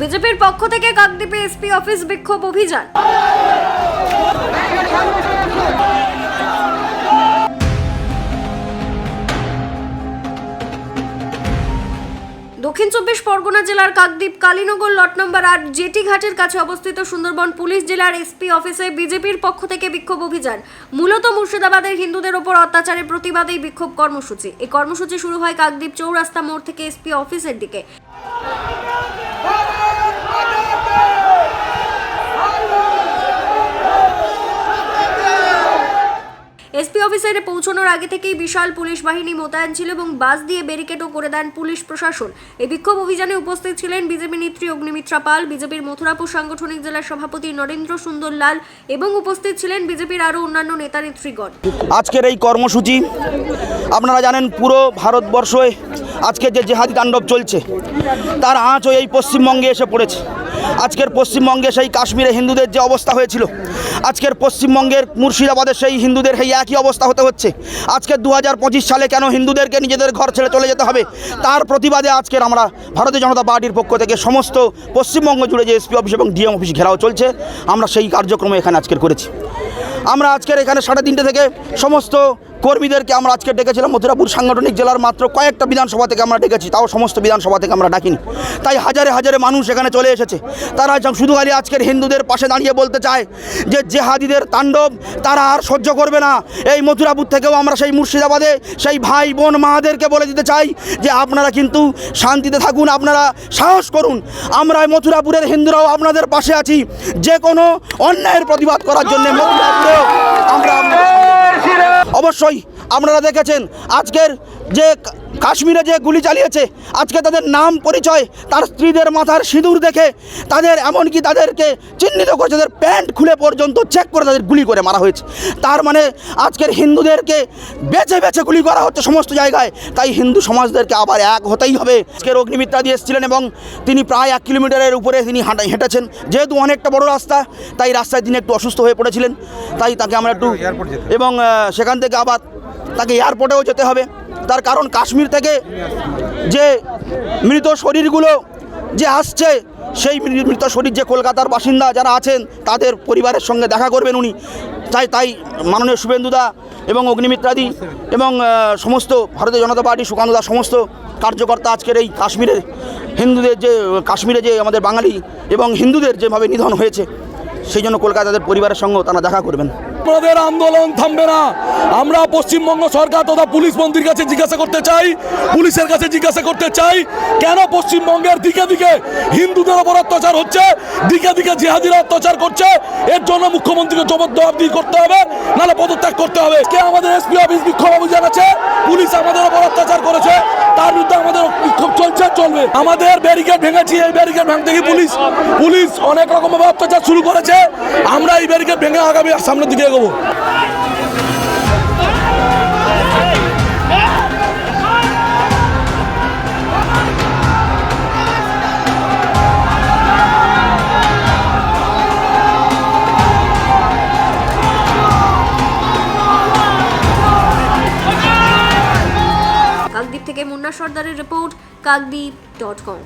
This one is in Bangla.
বিজেপির পক্ষ থেকে কাকদ্বীপে এসপি অফিস বিক্ষোভ অভিযান। দক্ষিণ চব্বিশ পরগনা জেলার কাকদ্বীপ কালীনগর লট নম্বর আট জেটি ঘাটের কাছে অবস্থিত সুন্দরবন পুলিশ জেলার এসপি অফিসে বিজেপির পক্ষ থেকে বিক্ষোভ অভিযান। মূলত মুর্শিদাবাদের হিন্দুদের ওপর অত্যাচারের প্রতিবাদে বিক্ষোভ কর্মসূচি। এই কর্মসূচি শুরু হয় কাকদ্বীপ চৌরাস্তা মোড় থেকে এসপি অফিসের দিকে এসপি অফিসারে পৌঁছানোর আগে থেকেই বিশাল পুলিশ বাহিনী মোতায়েন ছিল এবং বাস দিয়ে ব্যারিকেডও করে দেন পুলিশ প্রশাসন। এই বিক্ষোভ অভিযানে উপস্থিত ছিলেন বিজেপি নেত্রী অগ্নিমিত্রা পাল, বিজেপির মথুরাপুর সাংগঠনিক জেলার সভাপতি নরেন্দ্র সুন্দর লাল এবং উপস্থিত ছিলেন বিজেপির আরও অন্যান্য নেতা নেত্রীগণ আজকের এই কর্মসূচি, আপনারা জানেন পুরো ভারতবর্ষে আজকে যে জেহাদি তাণ্ডব চলছে, তার আঁচও এই পশ্চিমবঙ্গে এসে পড়েছে। আজকের পশ্চিমবঙ্গে সেই কাশ্মীরে হিন্দুদের যে অবস্থা হয়েছিল, আজকের পশ্চিমবঙ্গের মুর্শিদাবাদের সেই হিন্দুদের সেই একই অবস্থা হতে হচ্ছে। আজকের দু সালে কেন হিন্দুদেরকে নিজেদের ঘর ছেড়ে চলে যেতে হবে? তার প্রতিবাদে আজকের আমরা ভারতীয় জনতা পার্টির পক্ষ থেকে সমস্ত পশ্চিমবঙ্গ জুড়ে যে এসপি অফিস এবং ডিএম অফিস ঘেরাও চলছে, আমরা সেই কার্যক্রম এখানে আজকের করেছি। আমরা আজকের এখানে সাড়ে তিনটে থেকে সমস্ত কর্মীদেরকে আমরা আজকে ডেকেছিলাম। মথুরাপুর সাংগঠনিক জেলার মাত্র কয়েকটা বিধানসভা থেকে আমরা ডেকেছি, তাও সমস্ত বিধানসভা থেকে আমরা ডাকিনি। তাই হাজারে হাজারে মানুষ এখানে চলে এসেছে। তারা শুধু খালি আজকের হিন্দুদের পাশে দাঁড়িয়ে বলতে চায় যে জেহাদিদের তাণ্ডব তারা আর সহ্য করবে না। এই মথুরাপুর থেকেও আমরা সেই মুর্শিদাবাদে সেই ভাই বোন মাদেরকে বলে দিতে চাই যে আপনারা কিন্তু শান্তিতে থাকুন, আপনারা সাহস করুন। আমরা মথুরাপুরের হিন্দুরাও আপনাদের পাশে আছি। যে কোনো অন্যায়ের প্রতিবাদ করার জন্য আপনাদের অবশ্যই আপনারা দেখেছেন আজকের যে কাশ্মীরে যে গুলি চালিয়েছে আজকে তাদের নাম পরিচয় তার স্ত্রীদের মাথার সিঁদুর দেখে তাদের এমনকি তাদেরকে চিহ্নিত করে তাদের প্যান্ট খুলে পর্যন্ত চেক করে তাদের গুলি করে মারা হয়েছে। তার মানে আজকের হিন্দুদেরকে বেছে বেছে গুলি করা হচ্ছে সমস্ত জায়গায় তাই হিন্দু সমাজদেরকে আবার এক হতেই হবে। আজকের অগ্নিমিত্রা দিয়ে এসেছিলেন এবং তিনি প্রায় এক কিলোমিটারের উপরে তিনি হাঁটা হেঁটেছেন। যেহেতু অনেকটা বড় রাস্তা তাই রাস্তায় তিনি একটু অসুস্থ হয়ে পড়েছিলেন। তাই তাকে আমরা একটু এবং সেখান থেকে আবার তাকে এয়ারপোর্টেও যেতে হবে। তার কারণ কাশ্মীর থেকে যে মৃত শরীরগুলো যে আসছে, সেই মৃত শরীর যে কলকাতার বাসিন্দা যারা আছেন, তাদের পরিবারের সঙ্গে দেখা করবেন উনি। তাই তাই মাননীয় শুভেন্দুদা এবং অগ্নিমিত্রাদি এবং সমস্ত ভারতীয় জনতা পার্টি সুকান্তদা সমস্ত কার্যকর্তা আজকের এই কাশ্মীরের হিন্দুদের যে, কাশ্মীরে যে আমাদের বাঙালি এবং হিন্দুদের যেভাবে নিধন হয়েছে সেই জন্য কলকাতাদের পরিবারের সঙ্গেও তারা দেখা করবেন। আমাদের আন্দোলন থামবে না। আমরা পশ্চিমবঙ্গ সরকার তথা পুলিশ মন্ত্রীর কাছে জিজ্ঞাসা করতে চাই, পুলিশের কাছে জিজ্ঞাসা করতে চাই, কেন পশ্চিমবঙ্গের দিকে দিকে হিন্দুদের ওপর অত্যাচার হচ্ছে, দিকে দিকে জিহাদিরা অত্যাচার করছে? এর জন্য মুখ্যমন্ত্রীকে জবাবদিহি করতে হবে, নাহলে পদত্যাগ করতে হবে। কে আমাদের এসপি অফিস বিক্ষোভ অভিযান আছে? পুলিশ আমাদের ওপর অত্যাচার করেছে, তার আমাদের ব্যারিকেড ভেঙেছি, এই ব্যারিকেড ভাঙতে গিয়ে পুলিশ পুলিশ অনেক রকম অত্যাচার শুরু করেছে। আমরা এই ব্যারিকেড ভেঙে আগামী সামনের দিকে এগোবো। থেকে মুন্না সর্দারের রিপোর্ট कागदीप डॉट कॉम।